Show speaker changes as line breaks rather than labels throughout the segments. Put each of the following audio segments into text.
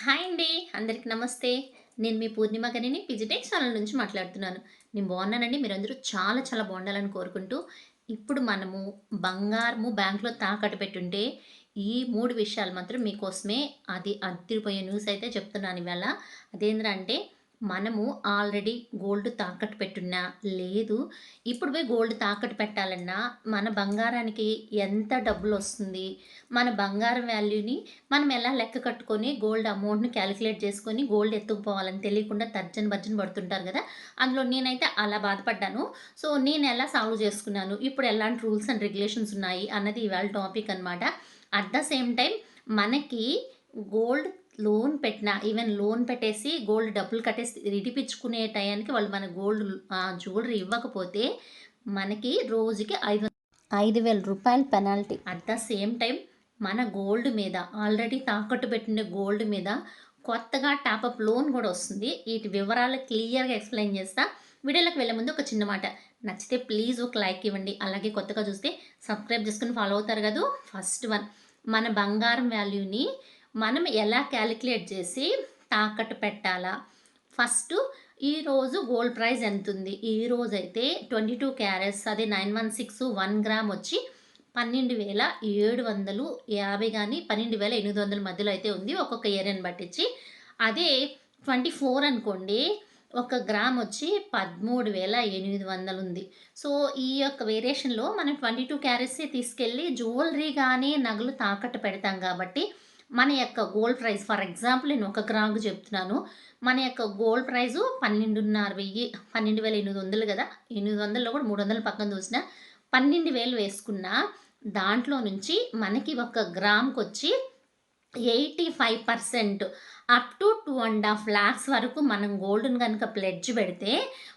Hi అండి. అందరికి నమస్తే. నేను మీ పూర్ణిమ గనిని పిజిటెక్ ఛానల్ నుంచి మాట్లాడుతున్నాను. నేను బాగున్నానండి. మీరందరూ చాలా చాలా బాగుండాలని కోరుకుంటూ ఇప్పుడు మనము బంగారము బ్యాంకులో తాకట్టు పెట్టుంటే ఈ మూడు విషయాలు మాత్రం మీకోసమే అది అదిరిపోయే న్యూస్ అయితే చెప్తున్నాను ఇవాళ. అంటే మనము ఆల్రెడీ గోల్డ్ తాకట్టు పెట్టున్నా లేదు. ఇప్పుడు పోయి గోల్డ్ తాకట్టు పెట్టాలన్నా మన బంగారానికి ఎంత డబ్బులు వస్తుంది మన బంగారం వాల్యూని మనం ఎలా లెక్క కట్టుకొని గోల్డ్ అమౌంట్ని క్యాలిక్యులేట్ చేసుకొని గోల్డ్ ఎత్తుకుపోవాలని తెలియకుండా తర్జన్ భర్జన పడుతుంటారు కదా? అందులో నేనైతే అలా బాధపడ్డాను. సో నేను ఎలా సాల్వ్ చేసుకున్నాను? ఇప్పుడు ఎలాంటి రూల్స్ అండ్ రెగ్యులేషన్స్ ఉన్నాయి అన్నది ఇవాళ టాపిక్ అనమాట అట్ ద సేమ్ టైం మనకి గోల్డ్ లోన్ పెట్టిన ఈవెన్ లోన్ పెట్టేసి గోల్డ్ డబ్బులు కట్టేసి ఇడిపించుకునే టయానికి వాళ్ళు మన గోల్డ్ జ్యువెలరీ ఇవ్వకపోతే మనకి రోజుకి ఐదు ఐదు వేల రూపాయల penalty. At the same time మన గోల్డ్ మీద ఆల్రెడీ తాకట్టు పెట్టిన గోల్డ్ మీద కొత్తగా టాపప్ లోన్ కూడా వస్తుంది. వీటి వివరాలు క్లియర్గా ఎక్స్ప్లెయిన్ చేస్తా. వీడియోలోకి వెళ్ళే ముందు ఒక చిన్న మాట. నచ్చితే ప్లీజ్ ఒక లైక్ ఇవ్వండి. అలాగే కొత్తగా చూస్తే సబ్స్క్రైబ్ చేసుకుని ఫాలో అవుతారు కదా. ఫస్ట్ వన్ మన బంగారం వాల్యూని మనం ఎలా క్యాలిక్యులేట్ చేసి తాకట్టు పెట్టాలా? ఫస్ట్ ఈరోజు గోల్డ్ ప్రైస్ ఎంత ఉంది ఈరోజు అయితే ట్వంటీ టూ క్యారెట్స్ అది nine one six one gram వచ్చి పన్నెండు వేల ఏడు వందలు యాభై కానీ పన్నెండు వేల ఎనిమిది వందల మధ్యలో అయితే ఉంది. ఒక్కొక్క ఏరియాని పట్టించి అదే ట్వంటీ ఫోర్ అనుకోండి ఒక గ్రామ్ వచ్చి పదమూడు వేల ఎనిమిది వందలు ఉంది. సో ఈ యొక్క వేరియేషన్లో మనం ట్వంటీ టూ క్యారెట్సే తీసుకెళ్ళి జ్యువెలరీ కానీ నగలు తాకట్టు పెడతాం కాబట్టి మన యొక్క గోల్డ్ ప్రైస్ ఫర్ ఎగ్జాంపుల్ నేను ఒక గ్రాముకు చెప్తున్నాను. మన యొక్క గోల్డ్ ప్రైజు పన్నెండున్నర వెయ్యి పన్నెండు వేల ఎనిమిది వందలు కదా? ఎనిమిది వందల్లో కూడా మూడు వందల పక్కన చూసిన పన్నెండు వేలు వేసుకున్న దాంట్లో నుంచి మనకి ఒక గ్రామ్కి వచ్చి eighty five percent up to two and half lakhs వరకు మనం గోల్డ్ని కనుక ప్లెడ్జ్ పెడితే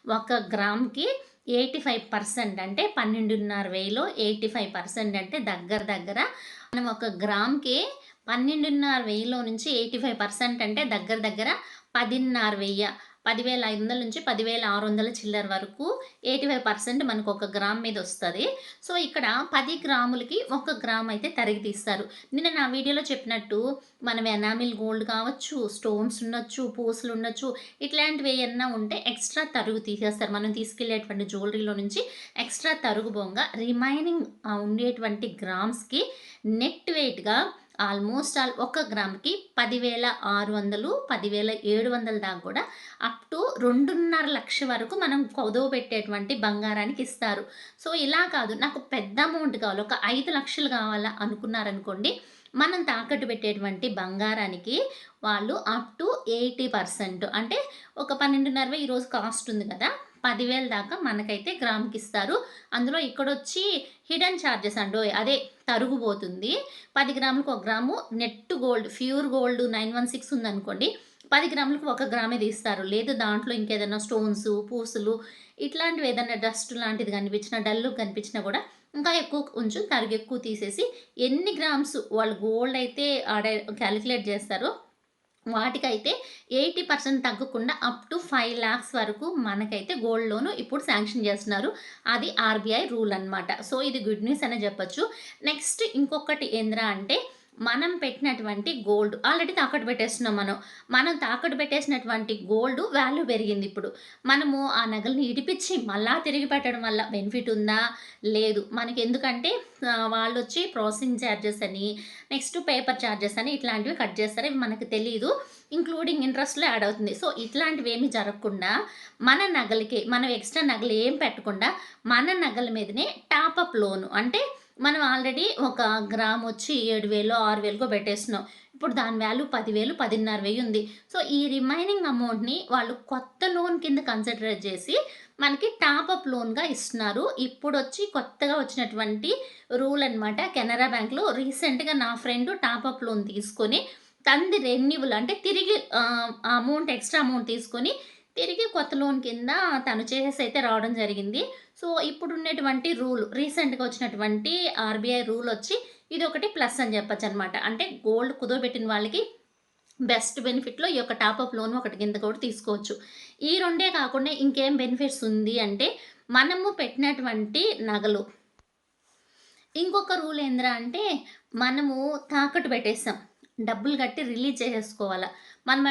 ఒక గ్రామ్కి ఎయిటీ ఫైవ్ పర్సెంట్ అంటే పన్నెండున్నర వేలో ఎయిటీ ఫైవ్ పర్సెంట్ అంటే దగ్గర దగ్గర మనం ఒక గ్రామ్కి పన్నెండున్నర వెయ్యిలో నుంచి ఎయిటీ ఫైవ్ పర్సెంట్ అంటే దగ్గర దగ్గర పదిన్నర వెయ్యి. పదివేల ఐదు వందల నుంచి పదివేల ఆరు వందల చిల్లర వరకు ఎయిటీ ఫైవ్ పర్సెంట్ మనకు ఒక గ్రామ్ మీద వస్తుంది. సో ఇక్కడ పది గ్రాములకి ఒక గ్రామ్ అయితే తరిగి తీస్తారు. నిన్న నా వీడియోలో చెప్పినట్టు మనం ఎనామిల్ గోల్డ్ కావచ్చు స్టోన్స్ ఉండొచ్చు పూసలు ఉండొచ్చు ఇట్లాంటివి ఏమన్నా ఉంటే ఎక్స్ట్రా తరుగు తీసేస్తారు. మనం తీసుకెళ్ళేటువంటి జ్యువెలరీలో నుంచి ఎక్స్ట్రా తరుగు బొంగ రిమైనింగ్ ఉండేటువంటి గ్రామ్స్కి నెట్ వెయిట్గా ఆల్మోస్ట్ ఆల్ ఒక గ్రామ్కి పదివేల ఆరు వందలు పదివేల ఏడు వందల దాకా కూడా అప్ టు రెండున్నర లక్ష వరకు మనం కొదవ పెట్టేటువంటి బంగారానికి ఇస్తారు. సో ఇలా కాదు. నాకు పెద్ద అమౌంట్ కావాలి. ఒక ఐదు లక్షలు కావాలా అనుకున్నారనుకోండి మనం తాకట్టు పెట్టేటువంటి బంగారానికి వాళ్ళు అప్ టు ఎయిటీ పర్సెంట్ అంటే ఒక పన్నెండున్నర ఈరోజు కాస్ట్ ఉంది కదా పదివేల దాకా మనకైతే గ్రామ్కి ఇస్తారు అందులో ఇక్కడొచ్చి హిడెన్ ఛార్జెస్ అండో అదే తరుగుబోతుంది. పది గ్రాములకు ఒక gram net gold pure gold nine one six ఉందనుకోండి పది గ్రాములకు ఒక గ్రామే తీస్తారు. లేదు దాంట్లో ఇంకేదైనా స్టోన్స్ పూసులు ఇట్లాంటివి ఏదైనా డస్ట్ లాంటిది కనిపించినా డల్లు కనిపించినా కూడా ఇంకా ఎక్కువ కొంచెం తరుగు ఎక్కువ తీసేసి ఎన్ని గ్రామ్స్ వాళ్ళు గోల్డ్ అయితే ఆడ క్యాలిక్యులేట్ చేస్తారో వాటికైతే ఎయిటీ పర్సెంట్ తగ్గకుండా అప్ టు ఫైవ్ ల్యాక్స్ వరకు మనకైతే గోల్డ్ లోన్ ఇప్పుడు శాంక్షన్ చేస్తున్నారు. అది ఆర్బీఐ రూల్ అనమాట సో ఇది గుడ్ న్యూస్ అనే చెప్పచ్చు. నెక్స్ట్ ఇంకొకటి ఏంద్రా అంటే మనం పెట్టినటువంటి గోల్డ్ ఆల్రెడీ తాకట్టు పెట్టేస్తున్నాం మనం. మనం తాకట్టు పెట్టేసినటువంటి గోల్డ్ వాల్యూ పెరిగింది ఇప్పుడు. మనము ఆ నగల్ని ఇడిపించి మళ్ళా తిరిగి పెట్టడం వల్ల బెనిఫిట్ ఉందా? లేదు. మనకి ఎందుకంటే వాళ్ళు వచ్చి ప్రాసెసింగ్ ఛార్జెస్ అని నెక్స్ట్ పేపర్ ఛార్జెస్ అని ఇట్లాంటివి కట్ చేస్తారు ఇవి మనకు తెలియదు ఇంక్లూడింగ్ ఇంట్రెస్ట్లో యాడ్ అవుతుంది. సో ఇట్లాంటివి ఏమి జరగకుండా మన నగలకి మనం ఎక్స్ట్రా నగలు ఏం పెట్టకుండా మన నగల మీదనే టాపప్ లోను అంటే మనం ఆల్రెడీ ఒక గ్రామ్ వచ్చి ఏడు వేలు ఆరు వేలుకో పెట్టేస్తున్నాం. ఇప్పుడు దాని వాల్యూ పదివేలు పదిన్నర వెయ్యి ఉంది. సో ఈ రిమైనింగ్ అమౌంట్ని వాళ్ళు కొత్త లోన్ కింద కన్సిడర్ చేసి మనకి టాపప్ లోన్గా ఇస్తున్నారు. ఇప్పుడు వచ్చి కొత్తగా వచ్చినటువంటి రూల్ అనమాట కెనరా బ్యాంక్లో రీసెంట్గా నా ఫ్రెండ్ టాపప్ లోన్ తీసుకొని తంది రెన్యువల్ అంటే తిరిగి అమౌంట్ ఎక్స్ట్రా అమౌంట్ తీసుకొని తిరిగి కొత్త లోన్ కింద తను చేసేసి అయితే రావడం జరిగింది. సో ఇప్పుడు ఉన్నటువంటి రూల్ రీసెంట్గా వచ్చినటువంటి ఆర్బీఐ రూల్ వచ్చి ఇది ఒకటి ప్లస్ అని చెప్పచ్చు అనమాట అంటే గోల్డ్ కుదోబెట్టిన వాళ్ళకి బెస్ట్ బెనిఫిట్లో ఈ యొక్క టాప్అప్ లోన్ ఒకటి కింద కూడా తీసుకోవచ్చు. ఈ రెండే కాకుండా ఇంకేం బెనిఫిట్స్ ఉంది అంటే మనము పెట్టినటువంటి నగలు. ఇంకొక రూల్ ఏంద్రా అంటే మనము తాకట్టు పెట్టేస్తాం. డబ్బులు కట్టి రిలీజ్ చేసేసుకోవాలా.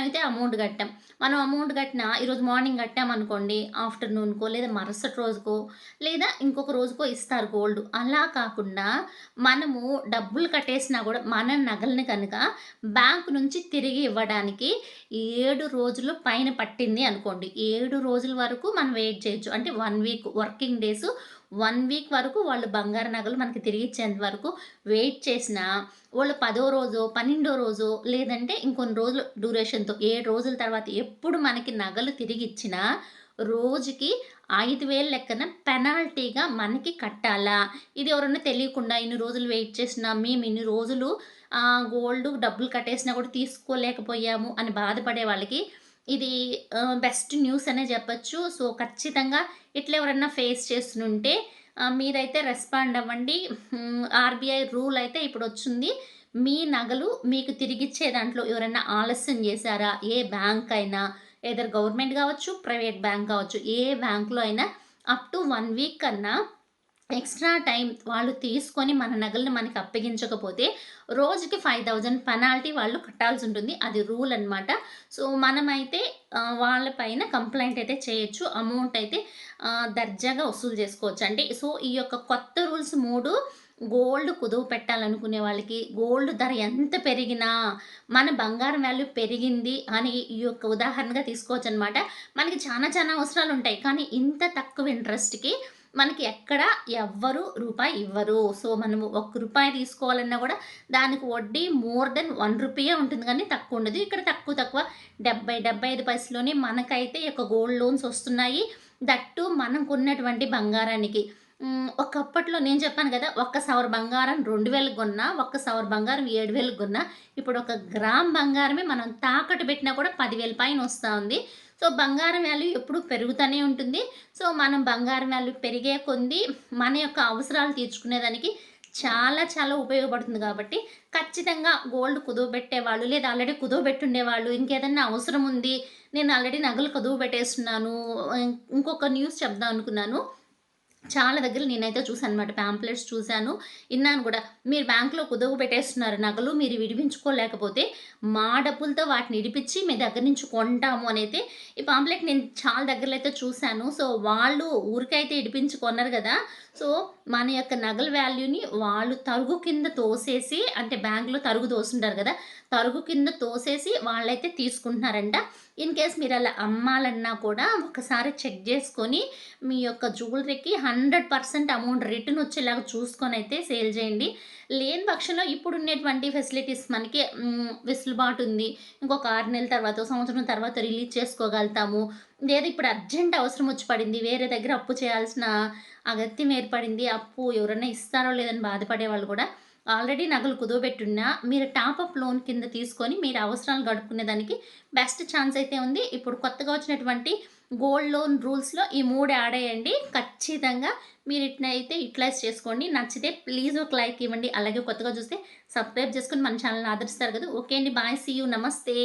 అయితే అమౌంట్ కట్టాం. మనం అమౌంట్ కట్టినా ఈరోజు మార్నింగ్ కట్టామనుకోండి ఆఫ్టర్‌నూన్‌కో లేదా మరుసటి రోజుకో లేదా ఇంకొక రోజుకో ఇస్తారు గోల్డ్. అలా కాకుండా మనము డబ్బులు కట్టేసినా కూడా మన నగల్ని కనుక బ్యాంక్ నుంచి తిరిగి ఇవ్వడానికి ఏడు రోజులు పైన పట్టింది అనుకోండి. ఏడు రోజుల వరకు మనం వెయిట్ చేయొచ్చు. అంటే one week working days one week వరకు వాళ్ళు బంగారు నగలు మనకి తిరిగిచ్చేంత వరకు వెయిట్ చేసినా, వాళ్ళు పదో రోజో, 12 రోజో లేదంటే ఇంకొన్ని రోజులు డ్యూరేషన్‌తో ఏడు రోజుల తర్వాత ఎప్పుడు మనకి నగలు తిరిగి ఇచ్చినా రోజుకి ఐదు వేల లెక్కన పెనాల్టీగా మనకి కట్టాలా? ఇది ఎవరన్నా తెలియకుండా ఇన్ని రోజులు వెయిట్ చేసినా, మేము ఇన్ని రోజులు గోల్డ్ డబ్బులు కట్టేసినా కూడా తీసుకోలేకపోయాము అని బాధపడే వాళ్ళకి ఇది బెస్ట్ న్యూస్ అనే చెప్పచ్చు సో, ఖచ్చితంగా ఇట్లా ఎవరన్నా ఫేస్ చేస్తుంటే మీరైతే రెస్పాండ్ అవ్వండి. ఆర్‌బీఐ రూల్ అయితే ఇప్పుడు వచ్చింది మీ నగలు మీకు తిరిగిచ్చే దాంట్లో ఎవరైనా ఆలస్యం చేశారా? ఏ బ్యాంక్ అయినా ఏదర్ గవర్నమెంట్ కావచ్చు, ప్రైవేట్ బ్యాంక్ కావచ్చు. ఏ బ్యాంక్‌లో అయినా అప్ టు వన్ వీక్ కన్నా ఎక్స్‌ట్రా టైం వాళ్ళు తీసుకొని మన నగలను మనకి అప్పగించకపోతే రోజుకి 5000 పెనాల్టీ వాళ్ళు కట్టాల్సి ఉంటుంది అది రూల్ అనమాట. సో, మనమైతే వాళ్ళపైన వాళ్ళ పైన అయితే చేయొచ్చు. అమౌంట్ అయితే దర్జాగా వసూలు చేసుకోవచ్చు. అంటే సో, ఈ యొక్క కొత్త రూల్స్ మూడు గోల్డ్ కుదువ పెట్టాలనుకునే వాళ్ళకి, గోల్డ్ ధర ఎంత పెరిగినా మన బంగారం వాల్యూ పెరిగింది అని ఈ యొక్క ఉదాహరణగా తీసుకోవచ్చు అనమాట మనకి చాలా చాలా అవసరాలు ఉంటాయి కానీ ఇంత తక్కువ ఇంట్రెస్ట్‌కి మనకి ఎక్కడ ఎవ్వరు రూపాయి ఇవ్వరు. సో, మనము ఒక్క రూపాయి తీసుకోవాలన్నా కూడా దానికి వడ్డీ మోర్ దెన్ వన్ రూపీయే ఉంటుంది కానీ తక్కువ ఉండదు ఇక్కడ తక్కువ తక్కువ 70, 75 పైసలోనే మనకైతే ఈ యొక్క గోల్డ్ లోన్స్ వస్తున్నాయి. దట్టు మనం కొన్నటువంటి బంగారానికి. ఒకప్పట్లో నేను చెప్పాను కదా! ఒక్క సవర్ బంగారం 2000కి కొన్నా, ఒక్క సవర్ బంగారం 7000కి కొన్నా, ఇప్పుడు ఒక గ్రామ్ బంగారమే మనం తాకట్టు పెట్టినా కూడా పదివేల పైన వస్తూ ఉంది. సో, బంగారం వాల్యూ ఎప్పుడూ పెరుగుతూనే ఉంటుంది. సో, మనం బంగారం వాల్యూ పెరిగే కొంది మన యొక్క అవసరాలు తీర్చుకునేదానికి చాలా చాలా ఉపయోగపడుతుంది కాబట్టి ఖచ్చితంగా గోల్డ్ కుదువబెట్టేవాళ్ళు లేదా ఆల్రెడీ కుదువబెట్టుండేవాళ్ళు ఇంకేదన్నా అవసరం ఉంది. నేను ఆల్రెడీ నగలు కుదువ పెట్టేస్తున్నాను. ఇంకొక న్యూస్ చెప్దాం అనుకున్నాను. చాలా దగ్గర నేనైతే చూసాననమాట. పాంప్లెట్స్ చూశాను ఇన్నాను కూడా. మీరు బ్యాంకులో కుదువ పెట్టేస్తున్నారు నగలు. మీరు విడిపించుకోలేకపోతే మా డబ్బులతో వాటిని ఇడిపించి మీ దగ్గర నుంచి కొంటాము అనైతే ఈ పాంప్లెట్ నేను చాలా దగ్గరలో అయితే చూశాను సో, వాళ్ళు ఊరికైతే ఇడిపించి కొన్నారు కదా సో, మన యొక్క నగల వాల్యూని వాళ్ళు తరుగు కింద తోసేసి అంటే బ్యాంకులో తరుగు తోసుంటారు కదా తరుగు కింద తోసేసి వాళ్ళైతే తీసుకుంటున్నారంట. ఇన్ కేస్ మీరు అలా అమ్మాలన్నా కూడా ఒకసారి చెక్ చేసుకొని మీ యొక్క జ్యువెలరీకి 100% అమౌంట్ రిటర్న్ వచ్చేలాగా చూసుకొని అయితే సేల్ చేయండి. లేని పక్షంలో ఇప్పుడున్నటువంటి ఫెసిలిటీస్ మనకి వెసులుబాటు ఉంది. ఇంకొక ఆరు నెలల తర్వాత సంవత్సరం తర్వాత రిలీజ్ చేసుకోగలుగుతాము. లేదా ఇప్పుడు అర్జెంట్ అవసరం వచ్చి పడింది. వేరే దగ్గర అప్పు చేయాల్సిన అగత్యం ఏర్పడింది. అప్పు ఎవరైనా ఇస్తారో లేదని బాధపడే వాళ్ళు కూడా ఆల్రెడీ నగలు కుదువబెట్టున్నా మీరు టాపప్ లోన్ కింద తీసుకొని మీరు అవసరాలు గడుపుకునే దానికి బెస్ట్ ఛాన్స్ అయితే ఉంది. ఇప్పుడు కొత్తగా వచ్చినటువంటి గోల్డ్ లోన్ రూల్స్‌లో ఈ మూడు యాడ్ అయ్యండి. ఖచ్చితంగా మీరు ఇట్నైతే యూటిలైజ్ చేసుకోండి. నచ్చితే ప్లీజ్ ఒక లైక్ ఇవ్వండి. అలాగే కొత్తగా చూస్తే సబ్స్క్రైబ్ చేసుకొని మన ఛానల్ని ఆదరిస్తారు కదా! ఓకే అండి. బాయ్. See you. నమస్తే.